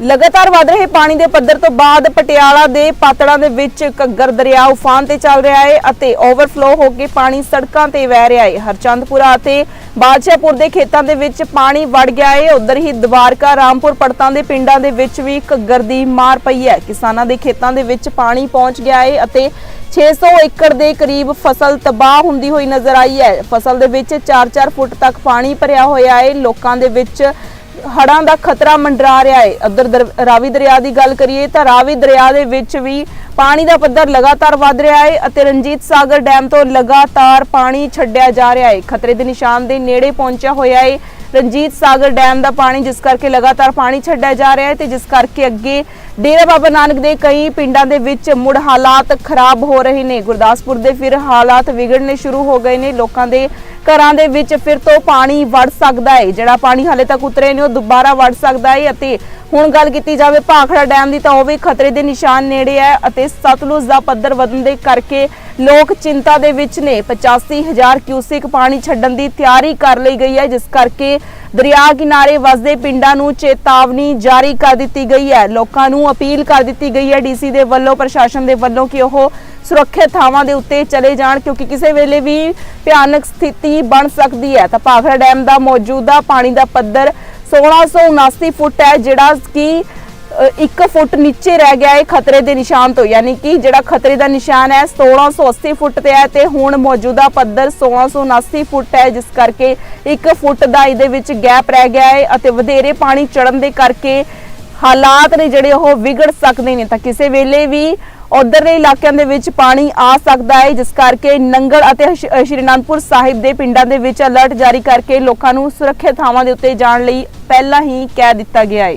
ਲਗਾਤਾਰ ਵਧ ਰਹੇ ਪਾਣੀ ਦੇ ਪੱਧਰ ਤੋਂ ਬਾਅਦ ਪਟਿਆਲਾ ਦੇ ਪਾਤੜਾਂ ਦੇ ਵਿੱਚ ਘੱਗਰ ਦਰਿਆ ਉਫਾਨ ਤੇ ਚੱਲ ਰਿਹਾ ਹੈ ਅਤੇ ਓਵਰਫਲੋ ਹੋ ਕੇ ਪਾਣੀ ਸੜਕਾਂ ਤੇ ਵਹਿ ਰਿਹਾ ਹੈ। ਹਰਚੰਦਪੁਰਾ ਅਤੇ ਬਾਦਸ਼ਾਹਪੁਰ ਦੇ ਖੇਤਾਂ ਦੇ ਵਿੱਚ ਪਾਣੀ ਵੜ ਗਿਆ ਹੈ। ਉਧਰ ਹੀ ਦਵਾਰਕਾ, ਰਾਮਪੁਰ ਪੜਤਾਂ ਦੇ ਪਿੰਡਾਂ ਦੇ ਵਿੱਚ ਵੀ ਘੱਗਰ ਦੀ ਮਾਰ ਪਈ ਹੈ। ਕਿਸਾਨਾਂ ਦੇ ਖੇਤਾਂ ਦੇ ਵਿੱਚ ਪਾਣੀ ਪਹੁੰਚ ਗਿਆ ਹੈ ਅਤੇ 600 ਏਕੜ ਦੇ ਕਰੀਬ ਫਸਲ ਤਬਾਹ ਹੁੰਦੀ ਹੋਈ ਨਜ਼ਰ ਆਈ ਹੈ। ਫਸਲ ਦੇ ਵਿੱਚ 4-4 ਫੁੱਟ ਤੱਕ ਪਾਣੀ ਭਰਿਆ ਹੋਇਆ ਹੈ। ਲੋਕਾਂ ਦੇ ਵਿੱਚ ਹੜਾਂ ਦਾ ਖਤਰਾ ਮੰਡਰਾ ਰਿਹਾ ਹੈ। ਅਦਰ ਦਰ- ਰਾਵੀ ਦਰਿਆ ਦੀ ਗੱਲ ਕਰੀਏ ਤਾਂ ਰਾਵੀ ਦਰਿਆ ਦੇ ਵਿੱਚ ਵੀ ਪਾਣੀ ਦਾ ਪੱਧਰ ਲਗਾਤਾਰ ਵਧ ਰਿਹਾ ਹੈ ਅਤੇ ਰਣਜੀਤ ਸਾਗਰ ਡੈਮ ਤੋਂ ਲਗਾਤਾਰ ਪਾਣੀ ਛੱਡਿਆ ਜਾ ਰਿਹਾ ਹੈ। ਖਤਰੇ ਦੇ ਨਿਸ਼ਾਨ ਦੇ ਨੇੜੇ ਪਹੁੰਚਿਆ ਹੋਇਆ ਹੈ ਰਣਜੀਤ ਸਾਗਰ ਡੈਮ ਦਾ ਪਾਣੀ, ਜਿਸ ਕਰਕੇ ਲਗਾਤਾਰ ਪਾਣੀ ਛੱਡਿਆ ਜਾ ਰਿਹਾ ਹੈ ਤੇ ਜਿਸ ਕਰਕੇ ਅੱਗੇ ਡੇਰਾ ਬਾਬਾ ਨਾਨਕ ਦੇ ਕਈ ਪਿੰਡਾਂ ਦੇ ਵਿੱਚ ਮੁੜ ਹਾਲਾਤ ਖਰਾਬ ਹੋ ਰਹੇ ਨੇ। ਗੁਰਦਾਸਪੁਰ ਦੇ ਫਿਰ ਹਾਲਾਤ ਵਿਗੜਨੇ ਸ਼ੁਰੂ ਹੋ ਗਏ ਨੇ। ਲੋਕਾਂ ਦੇ ਘਰਾਂ ਦੇ ਵਿੱਚ ਫਿਰ ਤੋਂ ਪਾਣੀ ਵੜ ਸਕਦਾ ਹੈ। ਜਿਹੜਾ ਪਾਣੀ ਹਾਲੇ ਤੱਕ ਉਤਰੇ ਨੇ, ਉਹ ਦੁਬਾਰਾ ਵੜ ਸਕਦਾ ਹੈ ਅਤੇ ਹੁਣ ਗੱਲ ਕੀਤੀ ਜਾਵੇ ਭਾਖੜਾ ਡੈਮ ਦੀ ਤਾਂ ਉਹ ਵੀ ਖਤਰੇ ਦੇ ਨਿਸ਼ਾਨ ਨੇੜੇ ਹੈ ਅਤੇ ਸਤਲੁਜ ਦਾ ਪੱਧਰ ਵਧਣ ਦੇ ਕਰਕੇ ਲੋਕ ਚਿੰਤਾ ਦੇ ਵਿੱਚ ਨੇ। 85000 ਕਿਊਸਿਕ ਪਾਣੀ ਛੱਡਣ ਦੀ ਤਿਆਰੀ ਕਰ ਲਈ ਗਈ ਹੈ, ਜਿਸ ਕਰਕੇ ਦਰਿਆ ਕਿਨਾਰੇ ਵਸਦੇ ਪਿੰਡਾਂ ਨੂੰ ਚੇਤਾਵਨੀ ਜਾਰੀ ਕਰ ਦਿੱਤੀ ਗਈ ਹੈ। ਲੋਕਾਂ ਨੂੰ ਅਪੀਲ ਕਰ ਦਿੱਤੀ ਗਈ ਹੈ ਡੀਸੀ ਦੇ ਵੱਲੋਂ, ਪ੍ਰਸ਼ਾਸਨ ਦੇ ਵੱਲੋਂ ਕਿ ਉਹ ਸੁਰੱਖਿਅਤ ਥਾਵਾਂ ਦੇ ਉੱਤੇ ਚਲੇ ਜਾਣ, ਕਿਉਂਕਿ ਕਿਸੇ ਵੇਲੇ ਵੀ ਭਿਆਨਕ ਸਥਿਤੀ ਬਣ ਸਕਦੀ ਹੈ। ਤਾਂ ਭਾਖੜਾ ਡੈਮ ਦਾ ਮੌਜੂਦਾ ਪਾਣੀ ਦਾ ਪੱਧਰ 1679 ਫੁੱਟ ਹੈ, ਜਿਹੜਾ ਕਿ 1 ਫੁੱਟ ਨੀਚੇ ਰਹਿ ਗਿਆ ਹੈ ਖਤਰੇ ਦੇ ਨਿਸ਼ਾਨ ਤੋਂ, ਯਾਨੀ ਕਿ ਜਿਹੜਾ ਖਤਰੇ ਦਾ ਨਿਸ਼ਾਨ ਹੈ 1680 ਫੁੱਟ ਤੇ ਹੈ ਤੇ ਹੁਣ ਮੌਜੂਦਾ ਪੱਧਰ 1679 ਫੁੱਟ ਹੈ, ਜਿਸ ਕਰਕੇ 1 ਫੁੱਟ ਦਾ ਇਹਦੇ ਵਿੱਚ ਗੈਪ ਰਹਿ ਗਿਆ ਹੈ ਅਤੇ ਵਧੇਰੇ ਪਾਣੀ ਚੜਨ ਦੇ ਕਰਕੇ ਹਾਲਾਤ ਨੇ ਜਿਹੜੇ ਉਹ ਵਿਗੜ ਸਕਦੇ ਨੇ। ਤਾਂ ਕਿਸੇ ਵੇਲੇ ਵੀ ਉਧਰਲੇ ਇਲਾਕਿਆਂ ਦੇ ਵਿੱਚ ਪਾਣੀ ਆ ਸਕਦਾ ਹੈ, ਜਿਸ ਕਰਕੇ ਨੰਗਲ ਅਤੇ ਸ਼੍ਰੀ ਅਨੰਦਪੁਰ ਸਾਹਿਬ ਦੇ ਪਿੰਡਾਂ ਦੇ ਵਿੱਚ ਅਲਰਟ ਜਾਰੀ ਕਰਕੇ ਲੋਕਾਂ ਨੂੰ ਸੁਰੱਖਿਅਤ ਥਾਵਾਂ ਦੇ ਉੱਤੇ ਜਾਣ ਲਈ ਪਹਿਲਾਂ ਹੀ ਕਹਿ ਦਿੱਤਾ ਗਿਆ ਹੈ।